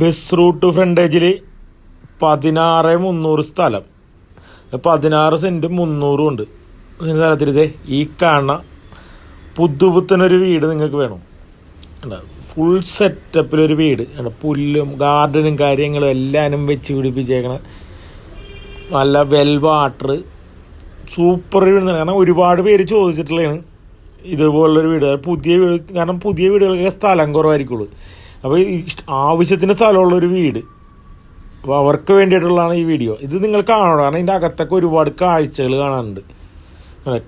Bus route ഫ്രണ്ടേജിൽ പതിനാറ് മുന്നൂറ് സ്ഥലം. പതിനാറ് സെന്റ് മുന്നൂറും ഉണ്ട്. ഇതിന് സ്ഥലത്തിരുതേ ഈ കാണുന്ന പുതുപുത്തനൊരു വീട് നിങ്ങൾക്ക് വേണം. ഫുൾ സെറ്റപ്പിലൊരു വീട്? പുല്ലും ഗാർഡനും കാര്യങ്ങളും എല്ലാനും വെച്ച് പിടിപ്പിച്ചേക്കണ നല്ല വെൽ വാട്ടർ സൂപ്പർ വീട്. കാരണം ഒരുപാട് പേര് ചോദിച്ചിട്ടുള്ളതാണ് ഇതുപോലുള്ളൊരു വീട്. പുതിയ വീട് കാരണം പുതിയ വീടുകൾക്കൊക്കെ സ്ഥലം കുറവായിരിക്കുള്ളൂ. അപ്പോൾ ഈ ആവശ്യത്തിന് സ്ഥലമുള്ള ഒരു വീട്. അപ്പോൾ അവർക്ക് വേണ്ടിയിട്ടുള്ളതാണ് ഈ വീഡിയോ. ഇത് നിങ്ങൾ കാണണം. കാരണം ഇതിന്റെ അകത്തൊക്കെ ഒരുപാട് കാഴ്ചകൾ കാണാനുണ്ട്.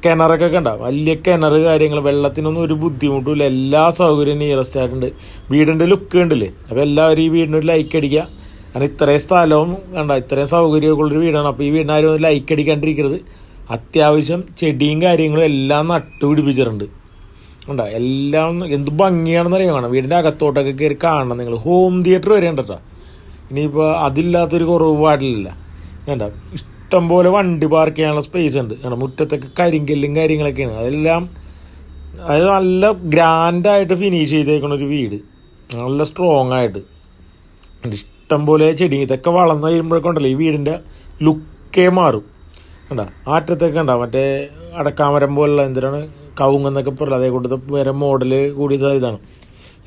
കിണറൊക്കെ കണ്ട? വലിയ കിണർ കാര്യങ്ങൾ വെള്ളത്തിനൊന്നും ഒരു ബുദ്ധിമുട്ടുമില്ല എല്ലാ സൗകര്യവും നിയറസ്റ്റ് ആയിട്ടുണ്ട്. വീടിന്റെ ലുക്ക് ഉണ്ടല്ലേ അപ്പോൾ എല്ലാവരും ഈ വീടിന് ഒരു ലൈക്ക് അടിക്കുക. കാരണം ഇത്രയും സ്ഥലവും കണ്ട? ഇത്രയും സൗകര്യമൊക്കെ വീടാണ്. അപ്പോൾ ഈ വീടിനാരും ലൈക്ക് അടിക്കാണ്ടിരിക്കരുത്. അത്യാവശ്യം ചെടിയും കാര്യങ്ങളും എല്ലാം നട്ടുപിടിപ്പിച്ചിട്ടുണ്ട്. കണ്ട എല്ലാം എന്ത് ഭംഗിയാണെന്ന് അറിയാം കാണാം വീടിന്റെ അകത്തോട്ടൊക്കെ കയറി കാണണം നിങ്ങൾ. ഹോം തിയേറ്റർ വരെ ഉണ്ട് കേട്ടോ ഇനിയിപ്പോൾ അതില്ലാത്തൊരു കുറവ് പാടില്ല വേണ്ട ഇഷ്ടം പോലെ വണ്ടി പാർക്ക് ചെയ്യാനുള്ള സ്പേസ് ഉണ്ട്. വേണ്ട മുറ്റത്തൊക്കെ കരിങ്കല്ലും കാര്യങ്ങളൊക്കെയാണ്. അതെല്ലാം അതായത് നല്ല ഗ്രാൻഡായിട്ട് ഫിനിഷ് ചെയ്തേക്കണ ഒരു വീട്. നല്ല സ്ട്രോങ് ആയിട്ട്. ഉണ്ട്. ഇഷ്ടം പോലെ ചെടി ഇതൊക്കെ വളർന്നു കഴിയുമ്പോഴേക്കുണ്ടല്ലോ ഈ വീടിന്റെ ലുക്കേ മാറും. കണ്ട? ആറ്റത്തൊക്കെ ഉണ്ടാവും മറ്റേ അടക്കാമരം പോലുള്ള എന്തിനാണ്? കവുങ്ങെന്നൊക്കെ പറയില്ല അതേ കൂട്ടത്തെ വേറെ മോഡൽ കൂടിയത് ഇതാണ്.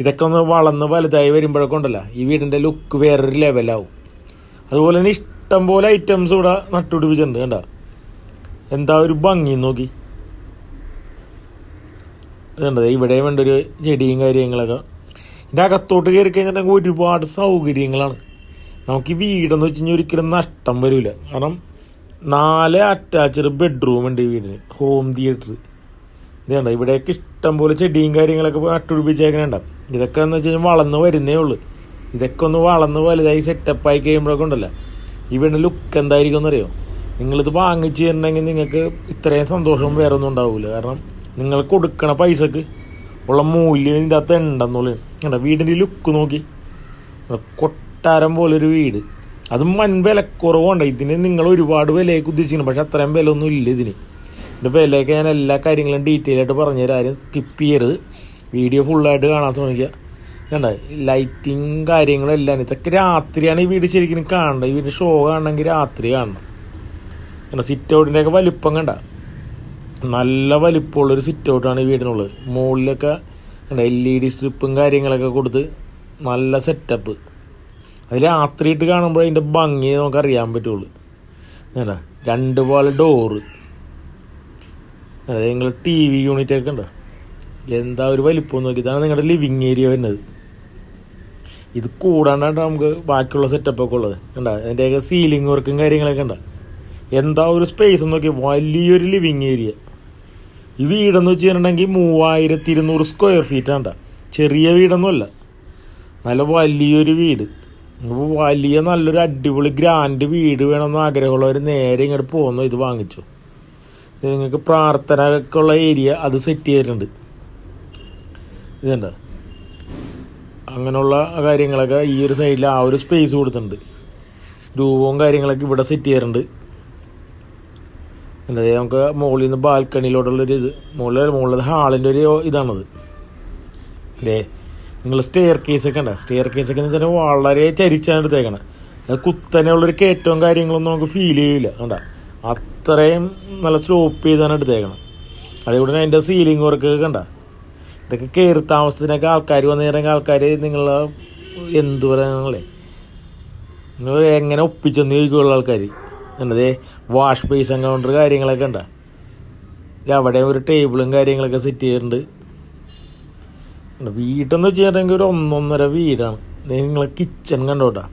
ഇതൊക്കെ ഒന്ന് വളർന്ന് വലുതായി വരുമ്പോഴൊക്കെ ഉണ്ടല്ലോ. ഈ വീടിന്റെ ലുക്ക് വേറൊരു ലെവലാവും അതുപോലെ തന്നെ ഇഷ്ടം പോലെ ഐറ്റംസ് ഇവിടെ നട്ടുപിടിപ്പിച്ചിട്ടുണ്ട് കണ്ട? എന്താ ഒരു ഭംഗി നോക്കി. ഇതുണ്ടത് ഇവിടെ വേണ്ട ഒരു ചെടിയും കാര്യങ്ങളൊക്കെ. ഇതിന്റെ അകത്തോട്ട് കയറി കഴിഞ്ഞിട്ടുണ്ടെങ്കിൽ ഒരുപാട് സൗകര്യങ്ങളാണ്. നമുക്ക് ഈ വീടെന്ന് വെച്ച് കഴിഞ്ഞാൽ ഒരിക്കലും നഷ്ടം വരില്ല കാരണം നാല് അറ്റാച്ച്ഡ് ബെഡ്റൂം ഉണ്ട് ഈ വീടിന്. ഹോം തിയേറ്റർ ഇതുണ്ട് ഇവിടേക്ക് ഇഷ്ടം പോലെ ചെടിയും കാര്യങ്ങളൊക്കെ നട്ടുപിടിപ്പിച്ചേക്കുന്നുണ്ടാവും ഇതൊക്കെ എന്ന് വെച്ച് കഴിഞ്ഞാൽ വളർന്ന് വരുന്നേ ഉള്ളൂ. ഇതൊക്കെ ഒന്ന് വളർന്ന് വലുതായി സെറ്റപ്പായി കഴിയുമ്പോഴൊക്കെ ഉണ്ടല്ലോ. വീടിന്റെ ലുക്ക് എന്തായിരിക്കും എന്നറിയോ നിങ്ങളിത് വാങ്ങിച്ചു തരണമെങ്കിൽ നിങ്ങൾക്ക് ഇത്രയും സന്തോഷം വേറെ ഒന്നും ഉണ്ടാവില്ല കാരണം നിങ്ങൾ കൊടുക്കണ പൈസക്ക് ഉള്ള മൂല്യം ഇതിന്റെ അകത്ത് ഉണ്ടെന്നുള്ളത് കണ്ട വീടിന്റെ ലുക്ക് നോക്കി. കൊട്ടാരം പോലൊരു വീട്. അതും വൻ വിലക്കുറവുണ്ട്. ഇതിന് നിങ്ങൾ ഒരുപാട് വിലയൊക്കെ ഉദ്ദേശിക്കണം പക്ഷെ അത്രയും വില ഒന്നും ഇല്ല ഇതിന്. ഇതിന്റെ പേരിലേക്ക് ഞാൻ എല്ലാ കാര്യങ്ങളും ഡീറ്റെയിൽ ആയിട്ട് പറഞ്ഞുതരാം ആരും സ്കിപ്പ് ചെയ്യരുത്. വീഡിയോ ഫുള്ളായിട്ട് കാണാൻ ശ്രമിക്കുക. കണ്ട? ലൈറ്റിങ് കാര്യങ്ങളും എല്ലാം ഇതൊക്കെ രാത്രിയാണ് ഈ വീട് ശരിക്കും കാണേണ്ടത്. ഈ വീട് ഷോ കാണണമെങ്കിൽ രാത്രി കാണണം. കണ്ട? സിറ്റ് ഔട്ടിന്റെയൊക്കെ വലിപ്പം കണ്ട? നല്ല വലിപ്പമുള്ളൊരു സിറ്റ് ഔട്ടാണ് ഈ വീടിനുള്ളത്. മുകളിലൊക്കെ കണ്ട? എൽ ഇ ഡി സ്ട്രിപ്പും കാര്യങ്ങളൊക്കെ കൊടുത്ത് നല്ല സെറ്റപ്പ് അതിൽ രാത്രിയിട്ട് കാണുമ്പോൾ അതിന്റെ ഭംഗി നമുക്ക് അറിയാൻ പറ്റുള്ളൂ. കണ്ട? രണ്ട് പോലെ ഡോറ് അതെ നിങ്ങൾ ടി വി യൂണിറ്റ് ഒക്കെ ഉണ്ടോ? എന്താ ഒരു വലിപ്പം നോക്കി ഇതാണ് നിങ്ങളുടെ ലിവിങ് ഏരിയ വരുന്നത്. ഇത് കൂടാണ്ടാണ് നമുക്ക് ബാക്കിയുള്ള സെറ്റപ്പ് ഒക്കെ ഉള്ളത്. കണ്ട അതിന്റെയൊക്കെ സീലിംഗ് വർക്കും കാര്യങ്ങളൊക്കെ ഉണ്ടോ എന്താ ഒരു സ്പേസ് നോക്കി വലിയൊരു ലിവിങ് ഏരിയ ഈ വീടെന്ന് വെച്ച് കഴിഞ്ഞിട്ടുണ്ടെങ്കിൽ മൂവായിരത്തി ഇരുന്നൂറ് സ്ക്വയർ ഫീറ്റ് ആണ്ട ചെറിയ വീടൊന്നുമല്ല നല്ല വലിയൊരു വീട്. വലിയ നല്ലൊരു അടിപൊളി ഗ്രാൻഡ് വീട് വേണമെന്ന് ആഗ്രഹമുള്ളവർ നേരെ ഇങ്ങോട്ട് പോകുന്നു ഇത് വാങ്ങിച്ചു. നിങ്ങൾക്ക് പ്രാർത്ഥന ഒക്കെ ഏരിയ അത് സെറ്റ് ചെയ്തിട്ടുണ്ട്. ഇതുണ്ട് അങ്ങനെയുള്ള കാര്യങ്ങളൊക്കെ ഈ ഒരു സൈഡിൽ ആ ഒരു സ്പേസ് കൊടുത്തിട്ടുണ്ട്. രൂപവും കാര്യങ്ങളൊക്കെ ഇവിടെ സെറ്റ് ചെയ്യാറുണ്ട് എന്താ നമുക്ക് മുകളിൽ നിന്ന് ബാൽക്കണിയിലോട്ടുള്ളൊരു ഇത് മുകളിൽ മുകളിൽ ഹാളിന്റെ ഒരു ഇതാണത്. അല്ലേ നിങ്ങൾ സ്റ്റെയർ കേസൊക്കെ ഉണ്ട് സ്റ്റെയർ കേസൊക്കെ എന്ന് വെച്ചാൽ വളരെ ചരിച്ചാണ് എടുത്തേക്കണം. അത് കുത്തനെയുള്ളൊരു കയറ്റവും കാര്യങ്ങളൊന്നും നമുക്ക് ഫീൽ ചെയ്യില്ല കണ്ട? അത്രയും നല്ല സ്ലോപ്പ് ചെയ്താണ് എടുത്തേക്കണം. അതേപോലെ തന്നെ അതിന്റെ സീലിംഗ് വർക്ക് കണ്ട. ഇതൊക്കെ കയറി താമസത്തിനൊക്കെ ആൾക്കാർ വന്നു കഴിഞ്ഞാൽ ആൾക്കാർ നിങ്ങൾ എന്തു പറയാനുള്ളേ നിങ്ങൾ എങ്ങനെ ഒപ്പിച്ചെന്ന് ചോദിക്കുള്ള ആൾക്കാർ എന്നതേ വാഷ് ബേസ് കൗണ്ടർ കാര്യങ്ങളൊക്കെ ഉണ്ട അവിടെ ഒരു ടേബിളും കാര്യങ്ങളൊക്കെ സെറ്റ് ചെയ്തിട്ടുണ്ട്. വീട്ടെന്ന് വെച്ചിട്ടുണ്ടെങ്കിൽ ഒരു ഒന്നൊന്നര വീടാണ്. നിങ്ങളെ കിച്ചൺ കണ്ടോട്ടാ.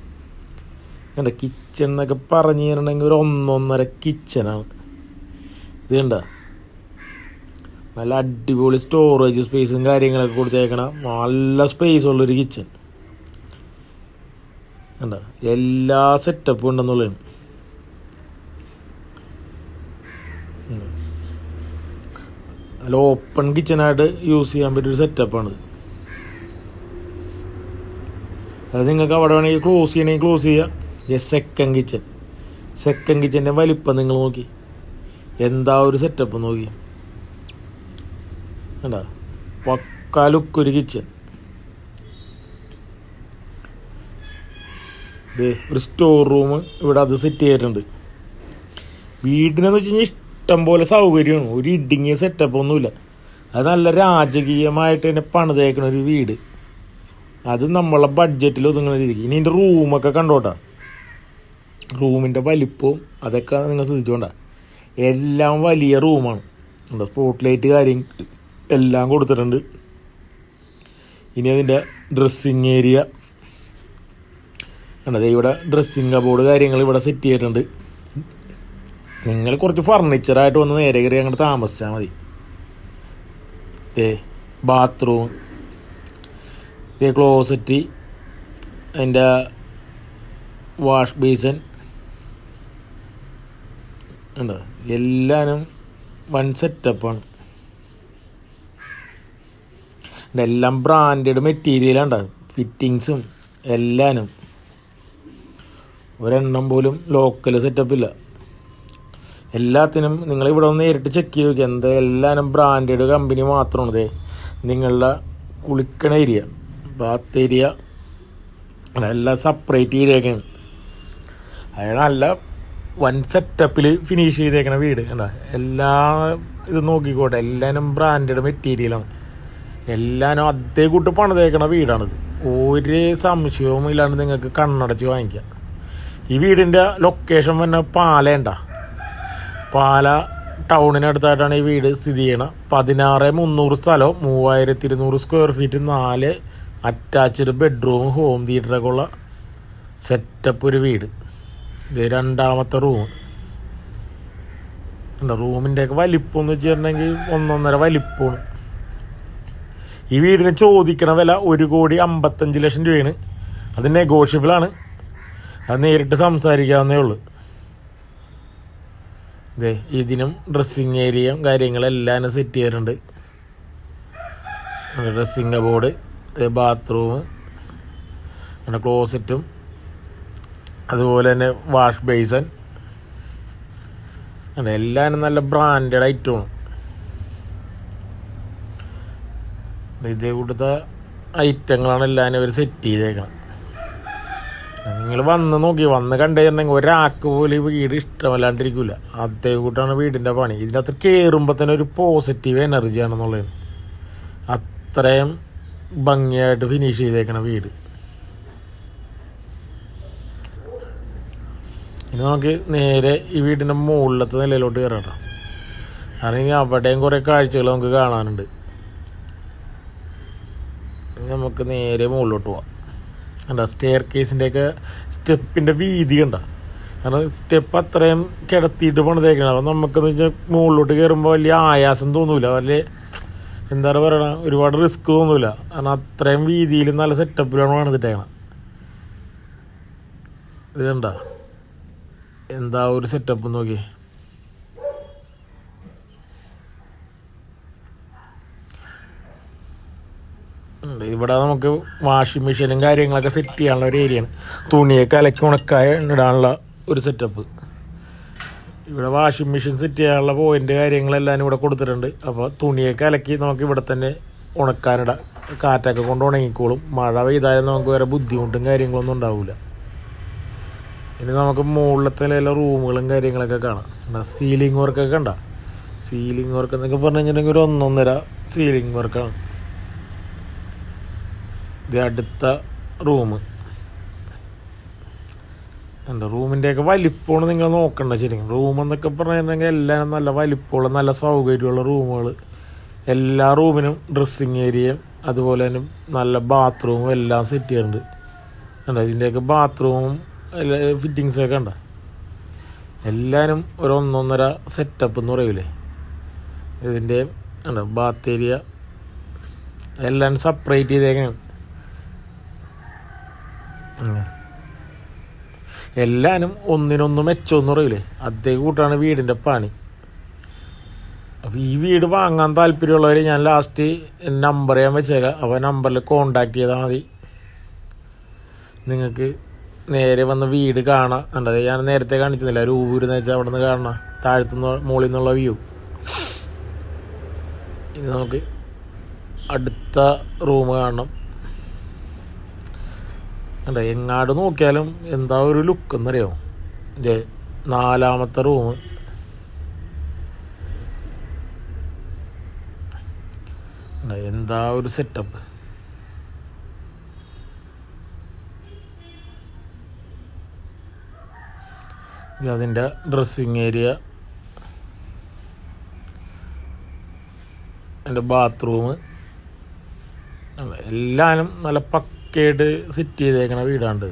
കണ്ട കിച്ചൺ എന്നൊക്കെ പറഞ്ഞു തരണമെങ്കിൽ ഒരു ഒന്നൊന്നര കിച്ചനാണ് ഇത് കണ്ട? നല്ല അടിപൊളി സ്റ്റോറേജ് സ്പേസും കാര്യങ്ങളൊക്കെ കൊടുത്തേക്കണം നല്ല സ്പേസ് ഉള്ളൊരു കിച്ചൺ കണ്ട? എല്ലാ സെറ്റപ്പും ഉണ്ടെന്നുള്ളതാണ്. അല്ല ഓപ്പൺ കിച്ചനായിട്ട് യൂസ് ചെയ്യാൻ പറ്റിയൊരു സെറ്റപ്പാണിത് അത് നിങ്ങൾക്ക് അവിടെ വേണമെങ്കിൽ ക്ലോസ് ചെയ്യണമെങ്കിൽ ക്ലോസ് ചെയ്യുക സെക്കൻഡ് കിച്ചൺ സെക്കൻ കിച്ചന്റെ വലിപ്പം നിങ്ങൾ നോക്കി. എന്താ ഒരു സെറ്റപ്പ് നോക്കി. കണ്ട? പക്കാലുക്കൊരു ലുക്ക് ഒരു സ്റ്റോർ റൂം ഇവിടെ അത് സെറ്റ് ചെയ്തിട്ടുണ്ട്. വീടിനെന്ന് വെച്ച് കഴിഞ്ഞാൽ ഇഷ്ടം പോലെ സൗകര്യമാണ്. ഒരു ഇടുങ്ങിയ സെറ്റപ്പ് ഒന്നുമില്ല. അത് നല്ല രാജകീയമായിട്ട് തന്നെ പണിതേക്കണ ഒരു വീട്. അത് നമ്മളെ ബഡ്ജറ്റിൽ ഒതുങ്ങുന്ന രീതിക്ക്. ഇനി ഇതിന്റെ റൂമൊക്കെ കണ്ടോട്ടാ. റൂമിന്റെ വലിപ്പവും അതൊക്കെ നിങ്ങൾ ശ്രദ്ധിച്ചുകൊണ്ട എല്ലാം വലിയ റൂമാണ്. സ്പോട്ട് ലൈറ്റ് കാര്യം എല്ലാം കൊടുത്തിട്ടുണ്ട്. ഇനി അതിന്റെ ഡ്രസ്സിങ് ഏരിയ കണ്ടത് ഇവിടെ ഡ്രസ്സിങ് ബോർഡ് കാര്യങ്ങൾ ഇവിടെ സെറ്റ് ചെയ്തിട്ടുണ്ട്. നിങ്ങൾ കുറച്ച് ഫർണിച്ചറായിട്ട് വന്ന് നേരെ കയറി അങ്ങോട്ട് താമസിച്ചാൽ മതി. ഏ ബാത്റൂം ഏ ക്ലോസറ്റ് അതിന്റെ വാഷ് ബേസൻ ഉണ്ടോ എല്ലാനും വൺ സെറ്റപ്പാണ് എല്ലാം ബ്രാൻഡഡ് മെറ്റീരിയലാണ് ഫിറ്റിങ്സും എല്ലാനും. ഒരെണ്ണം പോലും ലോക്കൽ സെറ്റപ്പില്ല എല്ലാത്തിനും നിങ്ങൾ ഇവിടെ ഒന്ന് നേരിട്ട് ചെക്ക് ചെയ്ത് നോക്കിയാൽ എന്താ എല്ലാനും ബ്രാൻഡഡ് കമ്പനി മാത്രമാണ് ഇതേ നിങ്ങളുടെ കുളിക്കണ ഏരിയ ബാത്ത് ഏരിയ എല്ലാം സെപ്പറേറ്റ് ചെയ്തേക്കാണ്. അതായത് നല്ല വൺ സെറ്റപ്പിൽ ഫിനിഷ് ചെയ്തേക്കണ വീട്. എന്താ എല്ലാ ഇത് നോക്കിക്കോട്ടെ. എല്ലാനും ബ്രാൻഡഡ് മെറ്റീരിയലാണ് എല്ലാനും അതേ കൂട്ട് പണിതേക്കണ വീടാണിത്. ഒരു സംശയവും ഇല്ലാണ്ട് നിങ്ങൾക്ക് കണ്ണടച്ച് വാങ്ങിക്കാം. ഈ വീടിന്റെ ലൊക്കേഷൻ വന്ന പാലേണ്ട പാല ടൗണിനടുത്തായിട്ടാണ് ഈ വീട് സ്ഥിതി ചെയ്യണം. പതിനാറ് മുന്നൂറ് സ്ഥലവും മൂവായിരത്തി ഇരുന്നൂറ് സ്ക്വയർ ഫീറ്റ് നാല് അറ്റാച്ച്ഡ് ബെഡ്റൂം ഹോം തിയേറ്ററൊക്കെ ഉള്ള സെറ്റപ്പ് ഒരു വീട്. ഇത് രണ്ടാമത്തെ റൂം. എന്താ റൂമിന്റെയൊക്കെ വലിപ്പം എന്ന് വെച്ചിട്ടുണ്ടെങ്കിൽ ഒന്നൊന്നര വലിപ്പമാണ്. ഈ വീടിന് ചോദിക്കണ വില ഒരു കോടി അമ്പത്തഞ്ച് ലക്ഷം രൂപയാണ്. അത് നെഗോഷ്യബിളാണ് അത് നേരിട്ട് സംസാരിക്കാവുന്നേ ഉള്ളൂ. ഇതേ ഇതിനും ഡ്രസ്സിങ് ഏരിയയും കാര്യങ്ങളെല്ലാം സെറ്റ് ചെയ്യാറുണ്ട് ഡ്രസ്സിങ് ബോർഡ് ബാത്റൂം ക്ലോസറ്റും അതുപോലെ തന്നെ വാഷ് ബേസൻ അങ്ങനെ എല്ലാവരും നല്ല ബ്രാൻഡഡ് ഐറ്റമാണ് ഇതേ കൂട്ടത്തെ ഐറ്റങ്ങളാണ് എല്ലാവരും അവർ സെറ്റ് ചെയ്തേക്കണം. നിങ്ങൾ വന്ന് നോക്കി വന്ന് കണ്ടുകഴിഞ്ഞിട്ടുണ്ടെങ്കിൽ ഒരാൾക്ക് പോലും വീട് ഇഷ്ടമല്ലാണ്ടിരിക്കില്ല അതേ കൂട്ടാണ് വീടിന്റെ പണി. ഇതിനകത്ത് കയറുമ്പോൾ തന്നെ ഒരു പോസിറ്റീവ് എനർജിയാണെന്നുള്ളത് അത്രയും ഭംഗിയായിട്ട് ഫിനിഷ് ചെയ്തേക്കണ വീട്. ഇനി നമുക്ക് നേരെ ഈ വീടിന്റെ മുകളിലത്തെ നിലയിലോട്ട് കയറാം കാരണം ഇനി അവിടെയും കുറേ കാഴ്ചകൾ നമുക്ക് കാണാനുണ്ട്. നമുക്ക് നേരെ മുകളിലോട്ട് പോവാം. കണ്ട സ്റ്റെയർ കേസിന്റെയൊക്കെ സ്റ്റെപ്പിന്റെ വീതി കണ്ട? കാരണം സ്റ്റെപ്പ് അത്രയും കിടത്തിയിട്ട് പണിതേക്കണം. അപ്പം നമുക്കെന്ന് വെച്ചാൽ മുകളിലോട്ട് കയറുമ്പോൾ വലിയ ആയാസം തോന്നൂല. വലിയ എന്താ പറയണ ഒരുപാട് റിസ്ക് തോന്നൂല. കാരണം അത്രയും വീതിയിൽ നല്ല സെറ്റപ്പിലാണ് പണിതിട്ടേക്കണം. ഇത് കണ്ട? എന്താ ഒരു സെറ്റപ്പ് നോക്കി. ഇവിടെ നമുക്ക് വാഷിംഗ് മെഷീനും കാര്യങ്ങളൊക്കെ സെറ്റ് ചെയ്യാനുള്ള ഒരു ഏരിയയാണ് തുണിയൊക്കെ അലക്കി ഉണക്കായ ഇടാനുള്ള ഒരു സെറ്റപ്പ് ഇവിടെ വാഷിംഗ് മെഷീൻ സെറ്റ് ചെയ്യാനുള്ള പോയിന്റ് കാര്യങ്ങളെല്ലാം ഇവിടെ കൊടുത്തിട്ടുണ്ട്. അപ്പോൾ തുണിയൊക്കെ അലക്കി നമുക്ക് ഇവിടെ തന്നെ ഉണക്കാനിടാം. കാറ്റൊക്കെ കൊണ്ട് ഉണങ്ങിക്കോളും. മഴ പെയ്താലും നമുക്ക് വേറെ ബുദ്ധിമുട്ടും കാര്യങ്ങളൊന്നും ഉണ്ടാവില്ല ഇനി നമുക്ക് മുകളിലത്തെ എല്ലാ റൂമുകളും കാര്യങ്ങളൊക്കെ കാണാം. സീലിംഗ് വർക്കൊക്കെ കണ്ട? സീലിംഗ് വർക്ക് എന്നൊക്കെ പറഞ്ഞു കഴിഞ്ഞിട്ടുണ്ടെങ്കിൽ ഒരു ഒന്നൊന്നര സീലിംഗ് വർക്കാണ് ഇത് അടുത്ത റൂം എന്റെ റൂമിന്റെയൊക്കെ വലിപ്പമാണ് നിങ്ങൾ നോക്കണ്ട ശരിക്കും. റൂം എന്നൊക്കെ പറഞ്ഞിട്ടുണ്ടെങ്കിൽ എല്ലാം നല്ല വലിപ്പമുള്ള നല്ല സൗകര്യമുള്ള റൂമുകൾ എല്ലാ റൂമിനും ഡ്രസ്സിങ് ഏരിയയും അതുപോലെ തന്നെ നല്ല ബാത്റൂമും എല്ലാം സെറ്റ് ചെയ്യുന്നുണ്ട് ഇതിന്റെയൊക്കെ ബാത്റൂമും ഫിറ്റിങ്സൊക്കെ ഉണ്ടോ എല്ലാവരും ഒരു ഒന്നൊന്നര സെറ്റപ്പ് എന്ന് പറയൂലേ? ഇതിന്റെ ഉണ്ടോ ബാത്ത് ഏരിയ എല്ലാം സെപ്പറേറ്റ് ചെയ്തേക്കാണ് എല്ലാനും ഒന്നിനൊന്ന് മെച്ചമെന്ന് പറയൂലേ? അതേ കൂട്ടാണ് വീടിന്റെ പണി. അപ്പോൾ ഈ വീട് വാങ്ങാൻ താല്പര്യമുള്ളവർ ഞാൻ ലാസ്റ്റ് നമ്പർ ഞാൻ വെച്ചേക്കാം. അപ്പോൾ നമ്പറിൽ കോണ്ടാക്ട് ചെയ്താൽ മതി. നിങ്ങൾക്ക് നേരെ വന്ന് വീട് കാണാം. കണ്ടത് ഞാൻ നേരത്തെ കാണിച്ചില്ല ഒരു ഊരെന്ന് വെച്ചാൽ അവിടെ നിന്ന് കാണണം താഴത്തുനിന്ന് മുകളിൽ നിന്നുള്ള വ്യൂ ഇനി നമുക്ക് അടുത്ത റൂം കാണണം. അല്ല എങ്ങാട് നോക്കിയാലും എന്താ ഒരു ലുക്ക് എന്നറിയോ? ഇതേ നാലാമത്തെ റൂം എന്താ ഒരു സെറ്റപ്പ് ഇത് അതിന്റെ ഡ്രസ്സിങ് ഏരിയ എന്റെ ബാത്റൂം എല്ലാനും നല്ല പക്കയായിട്ട് സെറ്റ് ചെയ്തേക്കണ വീടാണ്ട്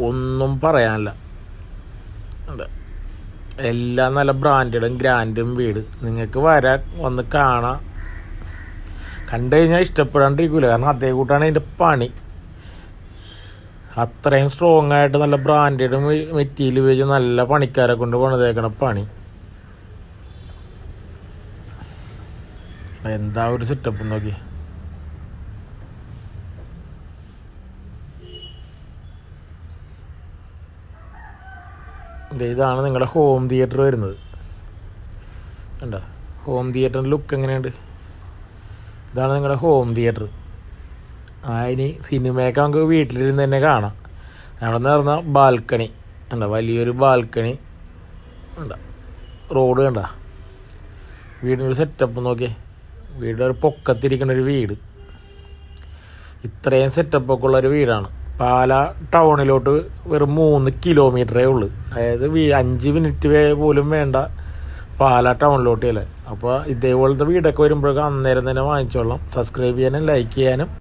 ഒന്നും പറയാനില്ല. എല്ലാം നല്ല ബ്രാൻഡും ഗ്രാൻഡും വീട്. നിങ്ങൾക്ക് വരാൻ വന്ന് കാണാം. കണ്ടു കഴിഞ്ഞാൽ ഇഷ്ടപ്പെടാണ്ടിരിക്കൂല. കാരണം അതേ കൂട്ടാണ് അതിന്റെ പണി. അത്രയും സ്ട്രോങ് ആയിട്ട് നല്ല ബ്രാൻഡഡ് മെറ്റീരിയൽ ഉപയോഗിച്ച് നല്ല പണിക്കാരെ കൊണ്ട് പണിതേക്കണ പണി. എന്താ ഒരു സെറ്റപ്പ് നോക്കി. ഇതാണ് നിങ്ങളുടെ ഹോം തിയേറ്റർ വരുന്നത്. കണ്ടോ? ഹോം തിയേറ്ററിന്റെ ലുക്ക് എങ്ങനെയുണ്ട്? ഇതാണ് നിങ്ങളുടെ ഹോം തിയേറ്റർ ആ ഇനി സിനിമയൊക്കെ നമുക്ക് വീട്ടിലിരുന്ന് തന്നെ കാണാം. അവിടെ നിന്ന് പറഞ്ഞാൽ ബാൽക്കണി ഉണ്ടോ വലിയൊരു ബാൽക്കണി ഉണ്ട റോഡ് കണ്ട? വീടിനൊരു സെറ്റപ്പ് നോക്കിയേ. വീടൊരു ഒരു പൊക്കത്തിരിക്കുന്ന ഒരു വീട്. ഇത്രയും സെറ്റപ്പൊക്കെ ഉള്ളൊരു വീടാണ്. പാല ടൗണിലോട്ട് വെറും മൂന്ന് കിലോമീറ്ററേ ഉള്ളൂ. അതായത് അഞ്ച് മിനിറ്റ് പോലും വേണ്ട പാല ടൗണിലോട്ട് അല്ലേ? അപ്പോൾ ഇതേപോലത്തെ വീടൊക്കെ വരുമ്പോഴൊക്കെ അന്നേരം തന്നെ വാങ്ങിച്ചോളാം. സബ്സ്ക്രൈബ് ചെയ്യാനും ലൈക്ക് ചെയ്യാനും.